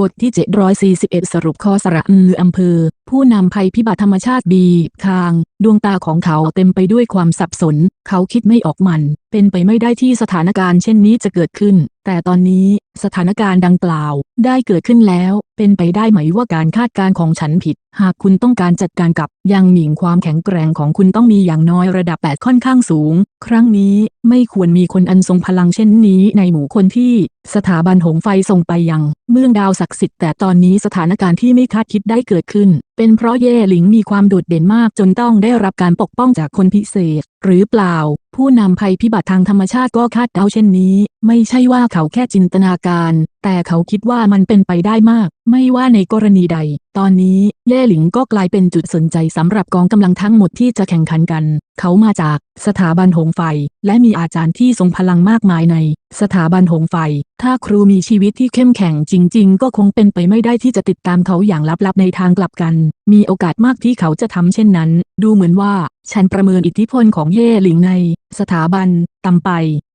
บทที่ 741 สรุปข้อสระอืออำเภอ ผู้นำภัยพิบัติธรรมชาติบีบคาง ดวงตาของเขาเต็มไปด้วยความสับสน เขาคิดไม่ออกมัน เป็นไปไม่ได้ที่สถานการณ์เช่นนี้จะเกิดขึ้น แต่ตอนนี้สถานการณ์ดังกล่าว ได้เกิดขึ้นแล้ว เป็นไปได้ไหมว่าการคาดการณ์ของฉันผิด หากคุณต้องการจัดการกับยังหมิงความแข็งแกร่งของคุณต้องมีอย่างน้อยระดับ 8 ค่อนข้างสูง ครั้งนี้ไม่ควรมีคนอันทรงพลังเช่นนี้ในหมู่คนที่ สถาบันหงไฟส่งไปยัง เมืองดาวศักดิ์สิทธิ์แต่ตอนนี้สถานการณ์ที่ไม่คาดคิดได้เกิดขึ้นเป็นเพราะเย่หลิงมีความโดดเด่นมากจนต้องได้รับการปกป้องจากคนพิเศษ หรือเปล่า ผู้นำภัยพิบัติทางธรรมชาติก็คาดเดาเช่นนี้ ไม่ใช่ว่าเขาแค่จินตนาการ แต่เขาคิดว่ามันเป็นไปได้มาก ไม่ว่าในกรณีใด ตอนนี้เย่หลิงก็กลายเป็นจุดสนใจสำหรับกองกำลังทั้งหมดที่จะแข่งขันกัน เขามาจากสถาบันหงไฟ และมีอาจารย์ที่ทรงพลังมากมายใน สถาบันหงไฟ ถ้าครูมีชีวิตที่เข้มแข็งจริง ๆ ก็คงเป็นไปไม่ได้ที่จะติดตามเขาอย่างลับๆในทางกลับกัน มีโอกาสมากที่เขาจะทำเช่นนั้น ดูเหมือนว่าฉันประเมินอิทธิพลของเย่หลิงในสถาบันต่ำไป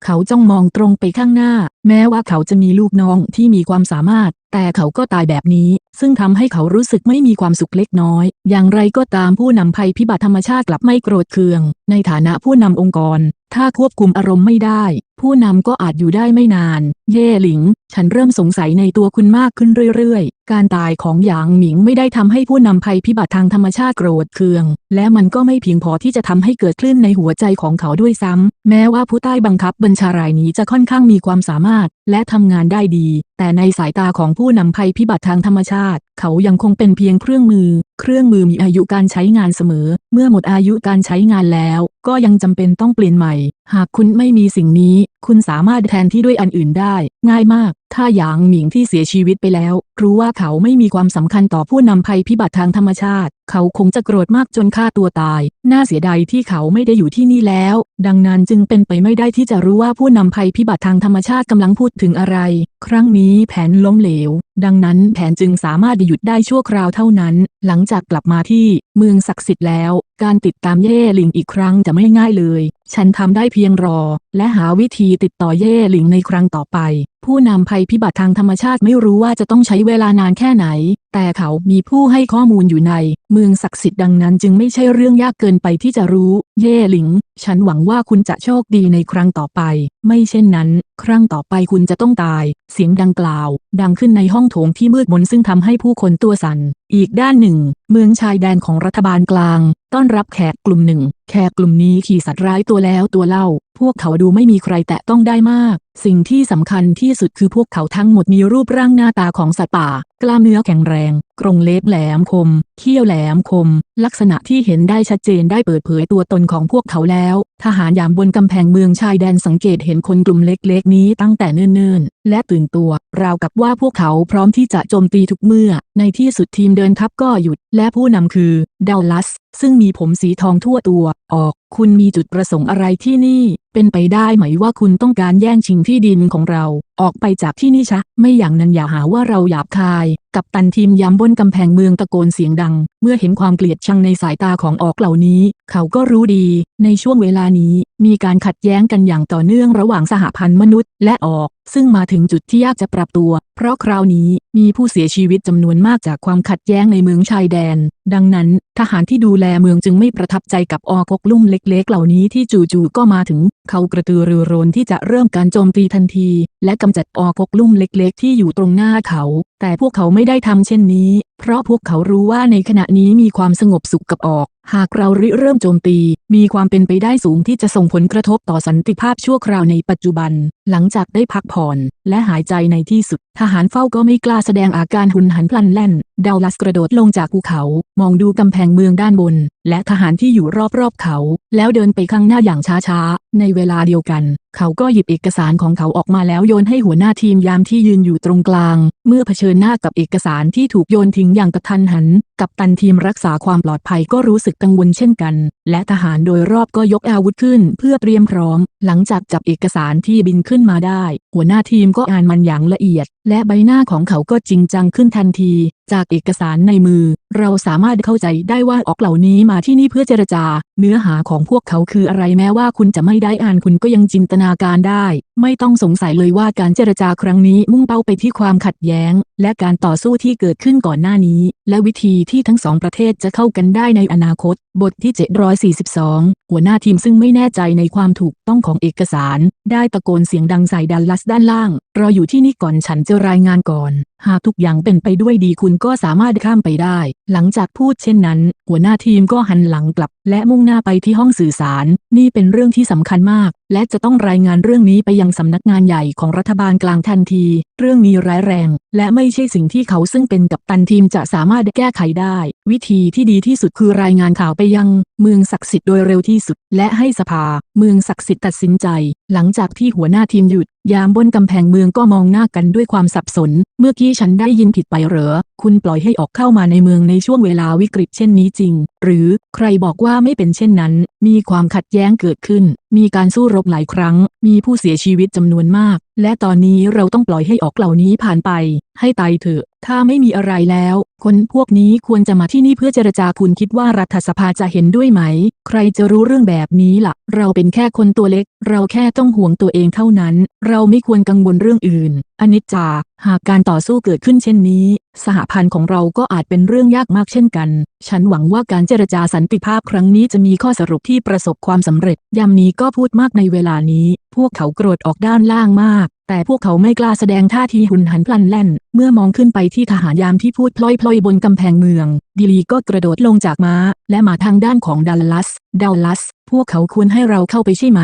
เขาจ้องมองตรงไปข้างหน้า แม้ว่าเขาจะมีลูกน้องที่มีความสามารถ แต่เขาก็ตายแบบนี้ ซึ่งทำให้เขารู้สึกไม่มีความสุขเล็กน้อย อย่างไรก็ตามผู้นำภัยพิบัติธรรมชาติกลับไม่โกรธเคือง ในฐานะผู้นำองค์กร ถ้าควบคุมอารมณ์ไม่ได้ ผู้นำก็อาจอยู่ได้ไม่นาน เย่หลิง ฉันเริ่มสงสัยในตัวคุณมากขึ้นเรื่อยๆ การตายของหยางหมิงไม่ได้ทำให้ผู้นำภัยพิบัติทางธรรมชาติโกรธเคือง และมันก็ไม่เพียงพอที่จะทำให้เกิดคลื่นในหัวใจของเขาด้วยซ้ำ แม้ว่าผู้ใต้บังคับบัญชารายนี้จะค่อนข้างมีความสามารถ และทำงานได้ดี แต่ในสายตาของผู้นำภัยพิบัติทางธรรมชาติ เขายังคงเป็นเพียงเครื่องมือ เครื่องมือมีอายุการใช้งานเสมอ เมื่อหมดอายุการใช้งานแล้ว ก็ยังจำเป็นต้องเปลี่ยนใหม่ หากคุณไม่มีสิ่งนี้ คุณสามารถแทนที่ด้วยอันอื่นได้ ง่ายมาก ถ้าหยางหมิงที่เสียชีวิตไปแล้ว รู้ว่าเขาไม่มีความสำคัญต่อผู้นำภัยพิบัติทางธรรมชาติ เขาคงจะโกรธมากจนฆ่าตัวตาย น่าเสียดายที่เขาไม่ได้อยู่ที่นี่แล้ว ดังนั้นจึงเป็นไปไม่ได้ที่จะรู้ว่าผู้นำภัยพิบัติทางธรรมชาติกำลังพูดถึงอะไร ครั้งนี้แผนล้มเหลว ดังนั้นแผนจึงสามารถหยุดได้ชั่วคราวเท่านั้น หลังจากกลับมาที่เมืองศักดิ์สิทธิ์แล้ว การติดตามเย่หลิงอีกครั้งจะไม่ง่ายเลย ฉันทำได้เพียงรอ และหาวิธีติดต่อเย่หลิงในครั้งต่อไป ผู้นำภัยพิบัติทางธรรมชาติไม่รู้ว่าจะต้องใช้เวลานานแค่ไหน แต่เขามีผู้ให้ข้อมูลอยู่ใน เมืองศักดิ์สิทธิ์ดังนั้นจึงไม่ใช่เรื่องยากเกินไปที่จะรู้ เย่หลิง ฉันหวังว่าคุณจะโชคดีในครั้งต่อไป ไม่เช่นนั้น ครั้งต่อไปคุณจะต้องตาย เสียงดังกล่าว ดังขึ้นในห้องโถงที่มืดมนซึ่งทำให้ผู้คนตัวสั่นอีกด้านหนึ่ง เมืองชายแดนของรัฐบาลกลาง ต้อนรับแขกกลุ่มหนึ่ง แขกกลุ่มนี้ขี่สัตว์ร้ายตัวแล้วตัวเล่า พวกเขาดูไม่มีใครแตะต้องได้มาก สิ่งที่สำคัญที่สุดคือพวกเขาทั้งหมดมีรูปร่างหน้าตาของสัตว์ป่า กล้ามเนื้อแข็งแรง กรงเล็บแหลมคม เขี้ยวแหลมคม ลักษณะที่เห็นได้ชัดเจนได้เปิดเผยตัวตนของพวกเขาแล้ว ทหารยามบนกำแพงเมืองชายแดนสังเกตเห็นคนกลุ่มเล็กๆ นี้ตั้งแต่เนิ่นๆ และตื่นตัว ราวกับว่าพวกเขาพร้อมที่จะโจมตีทุกเมื่อ ในที่สุดทีมเดินทัพก็หยุด และผู้นำคือดัลลัส ซึ่งมีผมสีทองทั่วตัว ออก คุณมีจุดประสงค์อะไรที่นี่ เป็นไปได้ไหมว่าคุณต้องการแย่งชิงที่ดินของเรา ออกไปจากที่นี่ชะ ไม่อย่างนั้นอย่าหาว่าเราหยาบคาย กับตันทีมยามบนกำแพงเมืองตะโกนเสียงดัง เมื่อเห็นความเกลียดชังในสายตาของออกเหล่านี้ เขาก็รู้ดี ในช่วงเวลานี้ มีการขัดแย้งกันอย่างต่อเนื่องระหว่างสหพันธ์มนุษย์ และออก ซึ่งมาถึงจุดที่ยากจะปรับตัว เพราะคราวนี้มีผู้เสียชีวิตจำนวนมากจากความขัดแย้งในเมืองชายแดน ดังนั้น ทหารที่ดูแลเมืองจึงไม่ประทับใจกับออกกลุ่มเล็ก ๆ เหล่านี้ที่จู่ๆก็มาถึง เขากระตือรือร้นที่จะเริ่มการโจมตีทันทีและกำจัดออกกลุ่มเล็กๆ ที่อยู่ตรงหน้าเขา แต่พวกเขาไม่ได้ทำเช่นนี้ เพราะพวกเขารู้ว่าในขณะนี้มีความสงบสุขกับออก หากเราริเริ่มโจมตี มีความเป็นไปได้สูงที่จะส่งผลกระทบต่อสันติภาพชั่วคราวในปัจจุบัน หลังจากได้พักผ่อน และหายใจในที่สุด ทหารเฝ้าก็ไม่กล้าแสดงอาการหุนหันพลันแล่นดาวลัสกระโดดลงจากภูเขา มองดูกำแพงเมืองด้านบน และทหารที่อยู่รอบๆเขา แล้วเดินไปข้างหน้าอย่างช้าๆ ในเวลาเดียวกัน เขาก็หยิบเอกสารของเขาออกมาแล้วโยนให้หัวหน้าทีมยามที่ยืนอยู่ตรงกลาง เมื่อเผชิญหน้ากับเอกสารที่ถูกโยนทิ้งอย่างกระทันหัน กับตันทีมรักษาความปลอดภัยก็รู้สึกกังวลเช่นกัน และทหารโดยรอบก็ยกอาวุธขึ้นเพื่อเตรียมพร้อม หลังจากจับเอกสารที่บินขึ้นมาได้ หัวหน้าทีมก็อ่านมันอย่างละเอียด และใบหน้าของเขาก็จริงจังขึ้นทันที จากเอกสารในมือ เราสามารถเข้าใจได้ว่าออกเหล่านี้มาที่นี่เพื่อเจรจา เนื้อหาของพวกเขาคืออะไรแม้ว่าคุณจะไม่ได้อ่านคุณก็ยังจินตนาการได้ ไม่ต้องสงสัยเลยว่าการเจรจาครั้งนี้มุ่งเป้าไปที่ความขัดแย้งย้ง และการต่อสู้ที่เกิดขึ้นก่อนหน้านี้ และวิธีที่ทั้งสองประเทศจะเข้ากันได้ในอนาคต บทที่ 742 หัวหน้าทีมซึ่งไม่แน่ใจในความถูกต้องของเอกสาร ได้ตะโกนเสียงดังใส่ดัลลัสด้านล่าง รออยู่ที่นี่ก่อนฉันจะรายงานก่อน หากทุกอย่างเป็นไปด้วยดีคุณก็สามารถข้ามไปได้ หลังจากพูดเช่นนั้น หัวหน้าทีมก็หันหลังกลับ และมุ่งหน้าไปที่ห้องสื่อสาร นี่เป็นเรื่องที่สำคัญมาก และจะต้องรายงานเรื่องนี้ไปยังสำนักงานใหญ่ของรัฐบาลกลางทันที เรื่องนี้ร้ายแรงและไม่ใช่สิ่งที่เขาซึ่งเป็นกัปตันทีมจะสามารถแก้ไขได้ วิธีที่ดีที่สุดคือรายงานข่าวไปยัง เมืองศักดิ์สิทธิ์โดยเร็วที่สุด และให้สภา เมืองศักดิ์สิทธิ์ตัดสินใจ หลังจากที่หัวหน้าทีมหยุดยามบนกำแพงเมืองก็มองหน้ากันด้วยความสับสน เมื่อกี้ฉันได้ยินผิดไปเหรอ คุณปล่อยให้ออกเข้ามาในเมืองในช่วงเวลาวิกฤตเช่นนี้จริง หรือใครบอกว่าไม่เป็นเช่นนั้น มีความขัดแย้งเกิดขึ้น มีการสู้รบหลายครั้ง มีผู้เสียชีวิตจำนวนมาก และตอนนี้เราต้องปล่อยให้ออกเหล่านี้ผ่านไป ให้ตายเถอะถ้าไม่มีอะไรแล้ว คนพวกนี้ควรจะมาที่นี่เพื่อเจรจาคุณคิดว่ารัฐสภาจะเห็นด้วยไหม ใครจะรู้เรื่องแบบนี้ล่ะ เราเป็นแค่คนตัวเล็ก เราแค่ต้องห่วงตัวเองเท่านั้น เราไม่ควรกังวลเรื่องอื่น อนิจจา หากการต่อสู้เกิดขึ้นเช่นนี้ สหพันธ์ของเราก็อาจเป็นเรื่องยากมากเช่นกัน ฉันหวังว่าการเจรจาสันติภาพครั้งนี้จะมีข้อสรุปที่ประสบความสำเร็จยามนี้ก็พูดมากในเวลานี้ พวกเขาโกรธออกด้านล่างมาก แต่พวกเขาไม่กล้าแสดงท่าทีหุนหันพลันแล่น เมื่อมองขึ้นไปที่ทหารยามที่พูดพล่อยๆบนกำแพงเมือง ดิลีก็กระโดดลงจากม้า และมาทางด้านของดัลลัส ดัลลัส พวกเขาควรให้เราเข้าไปใช่ไหม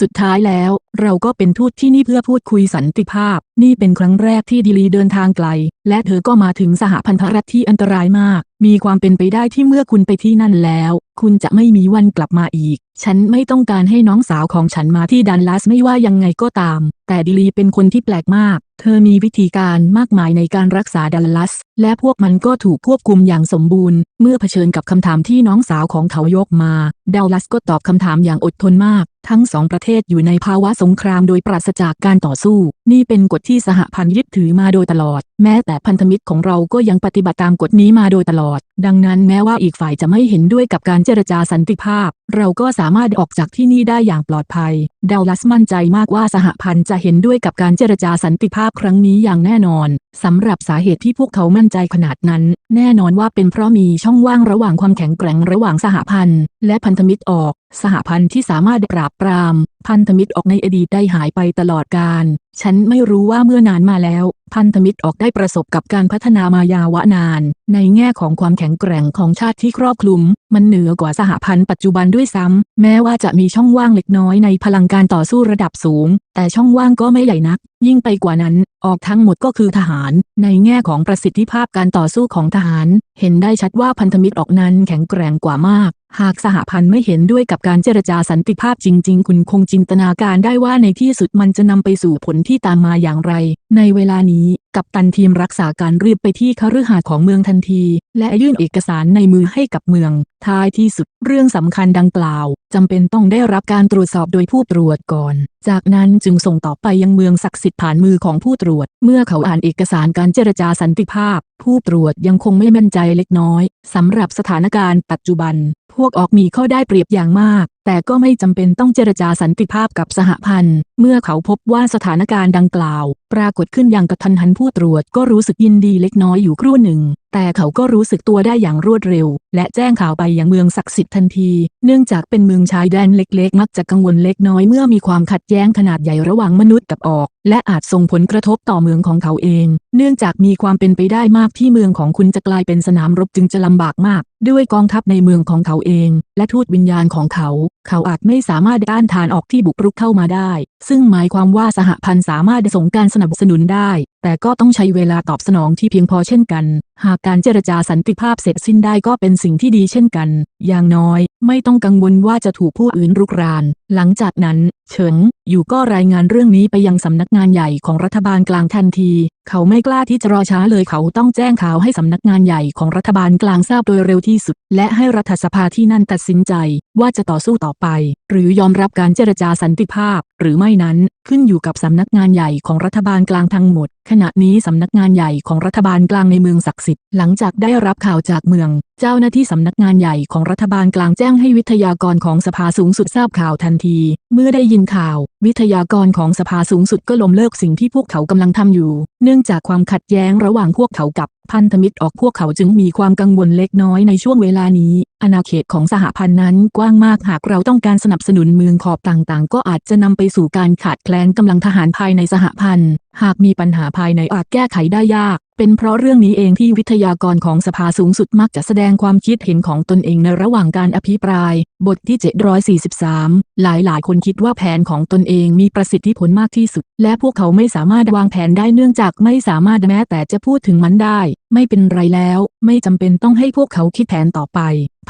สุดท้ายแล้ว เราก็เป็นทูตที่นี่เพื่อพูดคุยสันติภาพ นี่เป็นครั้งแรกที่ดิลีเดินทางไกล และเธอก็มาถึงสหพันธรัฐที่อันตรายมาก มีความเป็นไปได้ที่เมื่อคุณไปที่นั่นแล้ว คุณจะไม่มีวันกลับมาอีก ฉันไม่ต้องการให้น้องสาวของฉันมาที่ดันลัสไม่ว่ายังไงก็ตาม แต่ดิลีเป็นคนที่แปลกมาก เธอมีวิธีการมากมายในการรักษาดัลลัส และพวกมันก็ถูกควบคุมอย่างสมบูรณ์ เมื่อเผชิญกับคำถามที่น้องสาวของเขายกมา ดัลลัสก็ตอบคำถามอย่างอดทนมาก ทั้งสองประเทศอยู่ในภาวะสงครามโดยปราศจากการต่อสู้ นี่เป็นกฎที่สหพันธ์ยึดถือมาโดยตลอด แม้แต่พันธมิตรของเราก็ยังปฏิบัติตามกฎนี้มาโดยตลอด ดังนั้นแม้ว่าอีกฝ่ายจะไม่เห็นด้วยกับการเจรจาสันติภาพ เราก็สามารถออกจากที่นี่ได้อย่างปลอดภัย ดัลลัสมั่นใจมากว่าสหพันธ์จะเห็นด้วยกับการเจรจาสันติภาพครั้งนี้อย่างแน่นอน สำหรับสาเหตุที่พวกเขามั่นใจขนาดนั้น แน่นอนว่าเป็นเพราะมีช่องว่างระหว่างความแข็งแกร่งระหว่างสหพันธ์ และพันธมิตรออก สหพันธ์ที่สามารถปราบปราม พันธมิตรออกในอดีตได้หายไปตลอดกาล ฉันไม่รู้ว่าเมื่อนานมาแล้ว พันธมิตรออกได้ประสบกับการพัฒนามายาวะนาน ในแง่ของความแข็งแกร่งของชาติที่ครอบคลุม มันเหนือกว่าสหพันธ์ปัจจุบันด้วยซ้ำ แม้ว่าจะมีช่องว่างเล็กน้อยในพลังการต่อสู้ระดับสูง แต่ช่องว่างก็ไม่ใหญ่นัก ยิ่งไปกว่านั้น ออกทั้งหมดก็คือทหาร ในแง่ของประสิทธิภาพการต่อสู้ของทหาร เห็นได้ชัดว่าพันธมิตรออกนั้นแข็งแกร่งกว่ามาก หากสหพันธ์ไม่เห็นด้วยกับการเจรจาสันติภาพจริง ๆ คุณคงจินตนาการได้ว่าในที่สุดมันจะนำไปสู่ผลที่ตามมาอย่างไร ในเวลานี้ กัปตันทีมรักษาการรีบไปที่คฤหาสน์ของเมืองทันที และยื่นเอกสารในมือให้กับเมือง ท้ายที่สุดเรื่องสำคัญดังกล่าวจำเป็นต้องได้รับการตรวจสอบโดยผู้ตรวจก่อน จากนั้นจึงส่งต่อไปยังเมืองศักดิ์สิทธิ์ผ่านมือของผู้ตรวจ เมื่อเขาอ่านเอกสารการเจรจาสันติภาพ ผู้ตรวจยังคงไม่มั่นใจเล็กน้อยสำหรับสถานการณ์ปัจจุบัน พวกออกมีข้อได้เปรียบอย่างมาก แต่ก็ไม่จำเป็นต้องเจรจาสันติภาพกับสหพันธ์ เมื่อเขาพบว่าสถานการณ์ดังกล่าวปรากฏขึ้นอย่างกระทันหันผู้ตรวจก็รู้สึกยินดีเล็กน้อยอยู่ครู่หนึ่ง แต่เขาก็รู้สึกตัวได้อย่างรวดเร็ว และแจ้งข่าวไปยังเมืองศักดิ์สิทธิ์ทันที เนื่องจากเป็นเมืองชายแดนเล็กๆ มักจะกังวลเล็กน้อยเมื่อมีความขัดแย้งขนาดใหญ่ระหว่างมนุษย์กับออก และอาจส่งผลกระทบต่อเมืองของเขาเอง เนื่องจากมีความเป็นไปได้มากที่เมืองของคุณจะกลายเป็นสนามรบจึงจะลำบากมาก ด้วยกองทัพในเมืองของเขาเอง และทูตวิญญาณของเขา เขาอาจไม่สามารถต้านทานออกที่บุกรุกเข้ามาได้ ซึ่งหมายความว่าสหพันธ์สามารถส่งการสนับสนุนได้แต่ก็ต้องใช้เวลาตอบสนองที่เพียงพอเช่นกัน หากการเจรจาสันติภาพเสร็จสิ้นได้ก็เป็นสิ่งที่ดีเช่นกัน อย่างน้อย ไม่ต้องกังวลว่าจะถูกผู้อื่นรุกราน หลังจากนั้น เฉิง อยู่ก็รายงานเรื่องนี้ไปยังสำนักงานใหญ่ของรัฐบาลกลางทันที เขาไม่กล้าที่จะรอช้าเลยเขาต้องแจ้งข่าวให้สำนักงานใหญ่ของรัฐบาลกลางทราบโดยเร็วที่สุด และให้รัฐสภาที่นั่นตัดสินใจ ว่าจะต่อสู้ต่อไป หรือยอมรับการเจรจาสันติภาพหรือไม่นั้นขึ้นอยู่กับสำนักงานใหญ่ของรัฐบาลกลางทั้งหมด ขณะนี้สำนักงานใหญ่ของรัฐบาลกลางในเมืองศักดิ์สิทธิ์หลังจากได้รับข่าวจากเมือง เจ้าหน้าที่สำนักงานใหญ่ของรัฐบาลกลางแจ้งให้วิทยากรของสภาสูงสุดทราบข่าวทันที เมื่อได้ยินข่าว วิทยากรของสภาสูงสุดก็ล้มเลิกสิ่งที่พวกเขากำลังทำอยู่ เนื่องจากความขัดแย้งระหว่างพวกเขากับ พันธมิตรออกพวกเขาจึงมีความกังวลเล็กน้อยในช่วงเวลานี้ อาณาเขตของสหพันธ์นั้นกว้างมากหากเราต้องการสนับสนุนเมืองขอบต่างๆ ก็อาจจะนำไปสู่การขาดแคลนกำลังทหารภายในสหพันธ์ หากมีปัญหาภายในอาจแก้ไขได้ยาก เป็นเพราะเรื่องนี้เองที่วิทยากรของสภาสูงสุดมักจะแสดงความคิดเห็นของตนเองในระหว่างการอภิปราย บทที่ 743 หลายหลายคนคิดว่าแผนของตนเองมีประสิทธิผลมากที่สุด และพวกเขาไม่สามารถวางแผนได้เนื่องจากไม่สามารถแม้แต่จะพูดถึงมันได้ ไม่เป็นไรแล้วไม่จำเป็นต้องให้พวกเขาคิดแผนต่อไป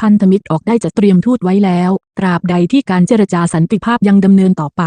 พันธมิตรออกได้จะเตรียมทูตไว้แล้ว ตราบใดที่การเจรจาสันติภาพยังดำเนินต่อไป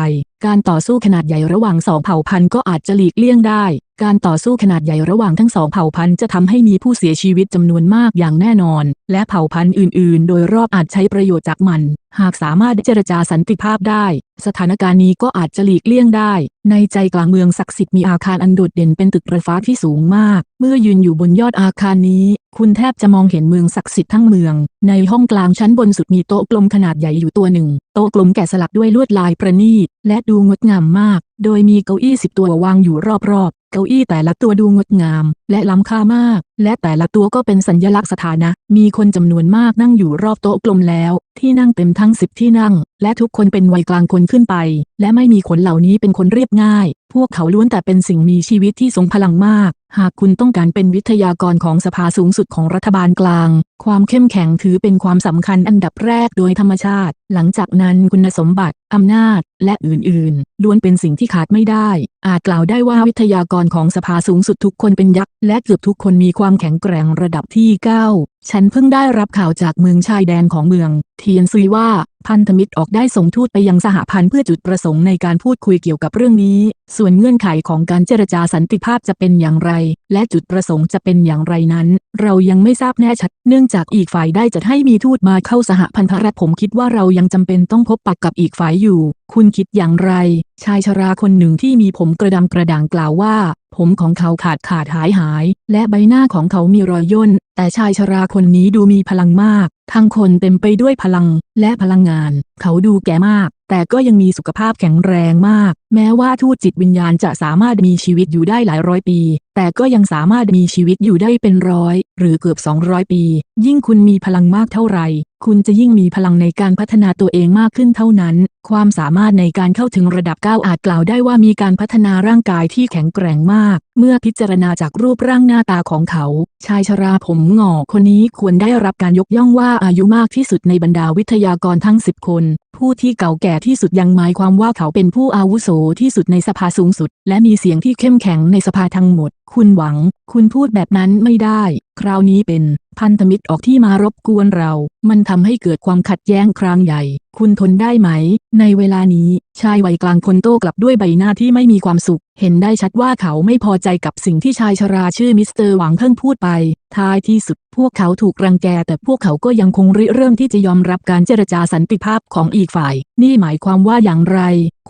การต่อสู้ขนาดใหญ่ระหว่างสองเผ่าพันธุ์ก็อาจจะหลีกเลี่ยงได้ การต่อสู้ขนาดใหญ่ระหว่างทั้งสองเผ่าพันธุ์จะทำให้มีผู้เสียชีวิตจำนวนมากอย่างแน่นอน และเผ่าพันธุ์อื่น ๆ โดยรอบอาจใช้ประโยชน์จากมัน หากสามารถเจรจาสันติภาพได้ สถานการณ์นี้ก็อาจจะหลีกเลี่ยงได้ ในใจกลางเมืองศักดิ์สิทธิ์มีอาคารอันโดดเด่นเป็นตึกระฟ้าที่สูงมาก เมื่อยืนอยู่บนยอดอาคารนี้ คุณแทบจะมองเห็นเมืองศักดิ์สิทธิ์ทั้งเมือง ในห้องกลางชั้นบนสุดมีโต๊ะกลมขนาดใหญ่อยู่ตัวหนึ่ง โต๊ะกลมแกะสลักด้วยลวดลายประณีต และดูงดงามมาก โดยมีเก้าอี้สิบตัววางอยู่รอบๆ เก้าอี้แต่ละตัวดูงดงาม และล้ำค่ามาก และแต่ละตัวก็เป็นสัญลักษณ์สถานะ มีคนจำนวนมากนั่งอยู่รอบโต๊ะกลมแล้ว ที่นั่งเต็มทั้งสิบที่นั่ง และทุกคนเป็นวัยกลางคนขึ้นไป และไม่มีคนเหล่านี้เป็นคนเรียบง่าย พวกเขาล้วนแต่เป็นสิ่งมีชีวิตที่ทรงพลังมาก หากคุณต้องการเป็นวิทยากรของสภาสูงสุดของรัฐบาลกลาง ความเข้มแข็งถือเป็นความสำคัญอันดับแรกโดยธรรมชาติ หลังจากนั้นคุณสมบัติอำนาจ และอื่นๆ ล้วนเป็นสิ่งที่ขาดไม่ได้ อาจกล่าวได้ว่าวิทยากรของสภาสูงสุดทุกคนเป็นยักษ์และเกือบทุกคนมีความแข็งแกร่งระดับที่ 9ฉันเพิ่งได้รับข่าวจากเมืองชายแดนของเมือง เทียนซุยว่าพันธมิตรออกได้ส่งทูตไปยังสหพันธ์เพื่อจุดประสงค์ในการพูดคุยเกี่ยวกับเรื่องนี้ ส่วนเงื่อนไขของการเจรจาสันติภาพจะเป็นอย่างไร และจุดประสงค์จะเป็นอย่างไรนั้น เรายังไม่ทราบแน่ชัด เนื่องจากอีกฝ่ายได้จัดให้มีทูตมาเข้าสหพันธรัฐผมคิดว่าเรายังจำเป็นต้องพบปะกับอีกฝ่ายอยู่ คุณคิดอย่างไร ชายชราคนหนึ่งที่มีผมกระดำกระด่างกล่าวว่า ผมของเขาขาดขาดหายหาย และใบหน้าของเขามีรอยย่นแต่ชายชราคนนี้ดูมีพลังมาก ทั้งคนเต็มไปด้วยพลังและพลังงาน เขาดูแก่มาก แต่ก็ยังมีสุขภาพแข็งแรงมาก แม้ว่าทูตจิตวิญญาณจะสามารถมีชีวิตอยู่ได้หลายร้อยปี แต่ก็ยังสามารถมีชีวิตอยู่ได้เป็นร้อย หรือเกือบ 200 ปี ยิ่งคุณมีพลังมากเท่าไหร่ คุณจะยิ่งมีพลังในการพัฒนาตัวเองมากขึ้นเท่านั้น ความสามารถในการเข้าถึงระดับก้าอาจกล่าวได้ว่ามีการพัฒนาร่างกายที่แข็งแกร่งมาก เมื่อพิจารณาจากรูปร่างหน้าตาของเขา ชายชราผมงอกคนนี้ควรได้รับการยกย่องว่าอายุมากที่สุดในบรรดาวิทยากรทั้ง 10 คน ผู้ที่เก่าแก่ที่สุดยังหมายความว่าเขาเป็นผู้อาวุโสที่สุดในสภาสูงสุด และมีเสียงที่เข้มแข็งในสภาทั้งหมด คุณหวัง คุณพูดแบบนั้นไม่ได้ คราวนี้เป็น พันธมิตรออกที่มารบกวนเรา มันทำให้เกิดความขัดแย้งครั้งใหญ่ คุณทนได้ไหม ในเวลานี้ ชายวัยกลางคนโต้กลับด้วยใบหน้าที่ไม่มีความสุข เห็นได้ชัดว่าเขาไม่พอใจกับสิ่งที่ชายชราชื่อมิสเตอร์หวังเพิ่งพูดไป ท้ายที่สุดพวกเขาถูกรังแกแต่พวกเขาก็ยังคงริเริ่มที่จะยอมรับการเจรจาสันติภาพของอีกฝ่าย นี่หมายความว่าอย่างไร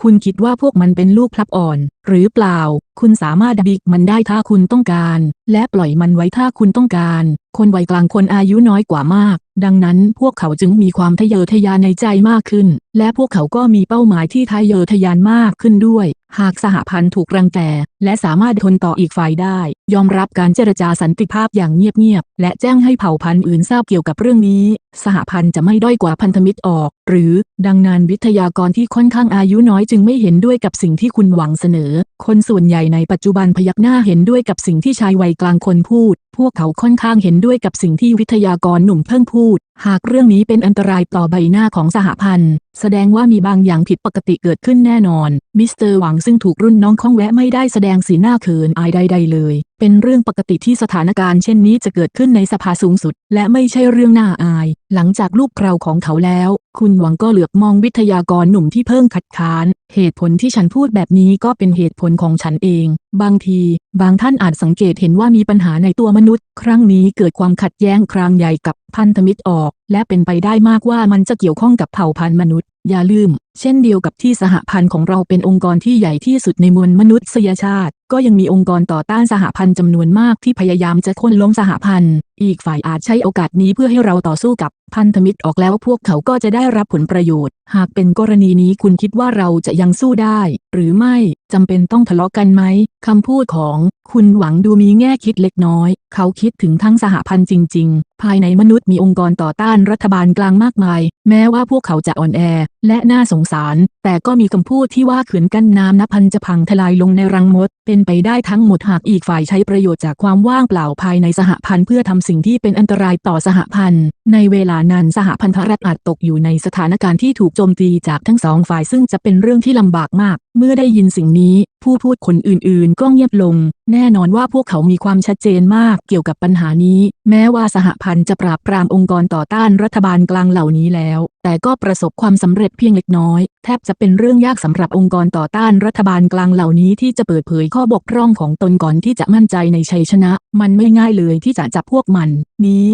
คุณคิดว่าพวกมันเป็นลูกพลับอ่อน หรือเปล่า คุณสามารถบิกมันได้ถ้าคุณต้องการ และปล่อยมันไว้ถ้าคุณต้องการคนวัยกลางคนอายุน้อยกว่ามาก ดังนั้นพวกเขาจึงมีความทะเยอทะยานในใจมากขึ้น และพวกเขาก็มีเป้าหมายที่ทะเยอทะยานมากขึ้นด้วย หากสหพันธ์ถูกรังแกและสามารถทนต่ออีกฝ่ายได้ ยอมรับการเจรจาสันติภาพอย่างเงียบๆ และแจ้งให้เผ่าพันธุ์อื่นทราบเกี่ยวกับเรื่องนี้ สหพันธ์จะไม่ด้อยกว่าพันธมิตรออก หรือ ดังนั้นวิทยากรที่ค่อนข้างอายุน้อยจึงไม่เห็นด้วยกับสิ่งที่คุณหวังเสนอ คนส่วนใหญ่ในปัจจุบันพยักหน้าเห็นด้วยกับสิ่งที่ชายวัยกลางคนพูด พวกเขาค่อนข้างเห็นด้วยกับสิ่งที่วิทยากรหนุ่มเพิ่งพูดหากเรื่องนี้เป็นอันตรายต่อใบหน้าของสหพันธ์ แสดงว่ามีบางอย่างผิดปกติเกิดขึ้นแน่นอน มิสเตอร์หวังซึ่งถูกรุ่นน้องข้องแวะไม่ได้แสดงสีหน้าเขินอายใด ๆ เลย เป็นเรื่องปกติที่สถานการณ์เช่นนี้จะเกิดขึ้นในสภาสูงสุด และไม่ใช่เรื่องน่าอาย หลังจากลูกคราวของเขาแล้ว คุณหวังก็เหลือบมองวิทยากรหนุ่มที่เพิ่งคัดค้าน เหตุผลที่ฉันพูดแบบนี้ก็เป็นเหตุผลของฉันเอง บางที บางท่านอาจสังเกตเห็นว่ามีปัญหาในตัวมนุษย์ ครั้งนี้เกิดความขัดแย้งครั้งใหญ่กับ พันธมิตรออก และเป็นไปได้มากว่ามันจะเกี่ยวข้องกับเผ่าพันธุ์มนุษย์ อย่าลืม เช่นเดียวกับที่สหพันธ์ของเราเป็นองค์กรที่ใหญ่ที่สุดในมวลมนุษยชาติ ก็ยังมีองค์กรต่อต้านสหพันธ์จำนวนมากที่พยายามจะโค่นล้มสหพันธ์ อีกฝ่ายอาจใช้โอกาสนี้เพื่อให้เราต่อสู้กับพันธมิตรออกแล้วพวกเขาก็จะได้รับผลประโยชน์ หากเป็นกรณีนี้คุณคิดว่าเราจะยังสู้ได้ หรือไม่จำเป็นต้องทะเลาะกันไหมคำพูดของคุณหวังดูมีแง่คิดเล็กน้อย เขาคิดถึงทั้งสหพันธ์จริง ๆ ภายในมนุษย์มีองค์กรต่อต้านรัฐบาลกลางมากมาย แม้ว่าพวกเขาจะอ่อนแอ และน่าสงสาร แต่ก็มีคำพูดที่ว่าขืนกั้นน้ำนับพันจะพังทลายลงในรังมด เป็นไปได้ทั้งหมดหากอีกฝ่ายใช้ประโยชน์จากความว่างเปล่าภายในสหพันธ์เพื่อทำสิ่งที่เป็นอันตรายต่อสหพันธ์ ในเวลานั้นสหพันธรัฐอาจตกอยู่ในสถานการณ์ที่ถูกโจมตีจากทั้งสองฝ่ายซึ่งจะเป็นเรื่องที่ลำบากมาก เมื่อได้ยินสิ่งนี้ ผู้พูดคนอื่นๆก็เงียบลงแน่นอนว่าพวกเขามีความชัดเจนมากเกี่ยวกับปัญหานี้ แม้ว่าสหพันธ์จะปราบปรามองค์กรต่อต้านรัฐบาลกลางเหล่านี้แล้ว แต่ก็ประสบความสำเร็จเพียงเล็กน้อย แทบจะเป็นเรื่องยากสำหรับองค์กรต่อต้านรัฐบาลกลางเหล่านี้ที่จะเปิดเผยข้อบกพร่องของตนก่อนที่จะมั่นใจในชัยชนะ มันไม่ง่ายเลยที่จะจับพวกมัน นี้